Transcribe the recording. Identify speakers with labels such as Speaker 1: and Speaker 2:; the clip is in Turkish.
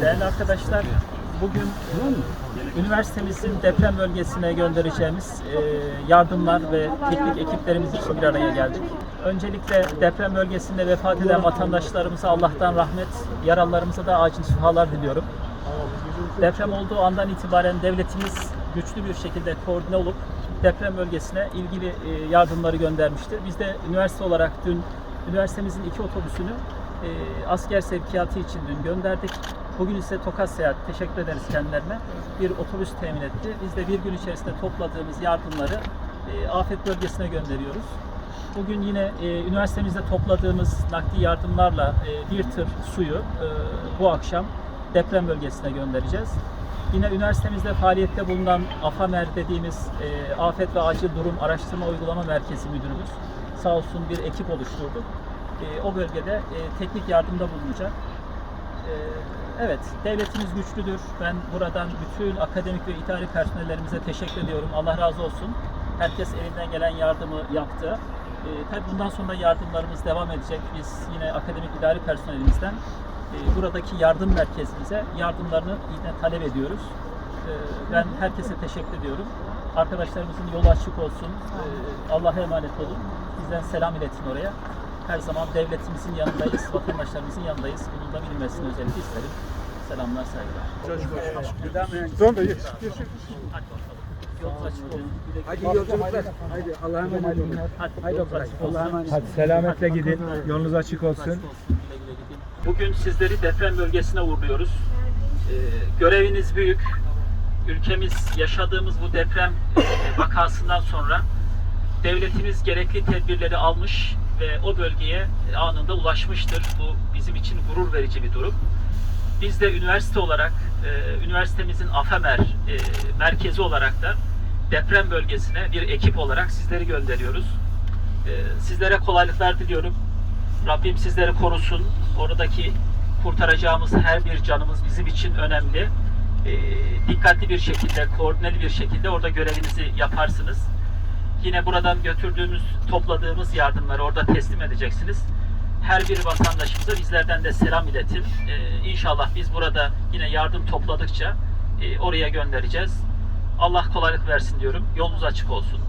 Speaker 1: Değerli arkadaşlar, bugün üniversitemizin deprem bölgesine göndereceğimiz e, yardımlar ve teknik ekiplerimiz için bir araya geldik. Öncelikle deprem bölgesinde vefat eden vatandaşlarımıza Allah'tan rahmet, yaralılarımıza da acil şifalar diliyorum. Deprem olduğu andan itibaren devletimiz güçlü bir şekilde koordine olup deprem bölgesine ilgili e, yardımları göndermiştir. Biz de üniversite olarak dün üniversitemizin iki otobüsünü e, asker sevkiyatı için dün gönderdik. Bugün ise Tokat Seyahat, teşekkür ederiz kendilerine, bir otobüs temin etti. Biz de bir gün içerisinde topladığımız yardımları e, afet bölgesine gönderiyoruz. Bugün yine e, üniversitemizde topladığımız nakdi yardımlarla e, bir tır suyu e, bu akşam deprem bölgesine göndereceğiz. Yine üniversitemizde faaliyette bulunan AFAMER dediğimiz e, Afet ve Acil Durum Araştırma Uygulama Merkezi Müdürümüz sağ olsun bir ekip oluşturduk. E, o bölgede e, teknik yardımda bulunacak. E, evet, devletimiz güçlüdür. Ben buradan bütün akademik ve idari personellerimize teşekkür ediyorum. Allah razı olsun. Herkes elinden gelen yardımı yaptı. E, tabii bundan sonra yardımlarımız devam edecek. Biz yine akademik idari personelimizden e, buradaki yardım merkezimize yardımlarını yine talep ediyoruz. E, ben herkese teşekkür ediyorum. Arkadaşlarımızın yolu açık olsun. E, Allah'a emanet olun. Bizden selam iletin oraya. Her zaman devletimizin yanındayız, vatandaşlarımızın yanındayız. Bunun da bilinmesini özellikle isterim. Selamlar, saygılar.
Speaker 2: Tamam da geç. geç.
Speaker 1: Hadi
Speaker 2: yolculuklar. Hadi Allah'a emanet olun.
Speaker 1: Hadi.
Speaker 2: Allah'a emanet
Speaker 3: Hadi selametle gidin. Yolunuz açık olsun.
Speaker 1: Bugün sizleri deprem bölgesine uğurluyoruz. Ee, göreviniz büyük. Ülkemiz yaşadığımız bu deprem e, vakasından sonra devletimiz gerekli tedbirleri almış ve o bölgeye anında ulaşmıştır. Bu bizim için gurur verici bir durum. Biz de üniversite olarak, e, üniversitemizin AFEMER e, merkezi olarak da deprem bölgesine bir ekip olarak sizleri gönderiyoruz. E, sizlere kolaylıklar diliyorum. Rabbim sizleri korusun. Oradaki kurtaracağımız her bir canımız bizim için önemli. E, dikkatli bir şekilde, koordineli bir şekilde orada görevinizi yaparsınız. Yine buradan götürdüğümüz, topladığımız yardımları orada teslim edeceksiniz. Her bir vatandaşımıza bizlerden de selam iletin. E, inşallah biz burada yine yardım topladıkça e, oraya göndereceğiz. Allah kolaylık versin diyorum. Yolunuz açık olsun.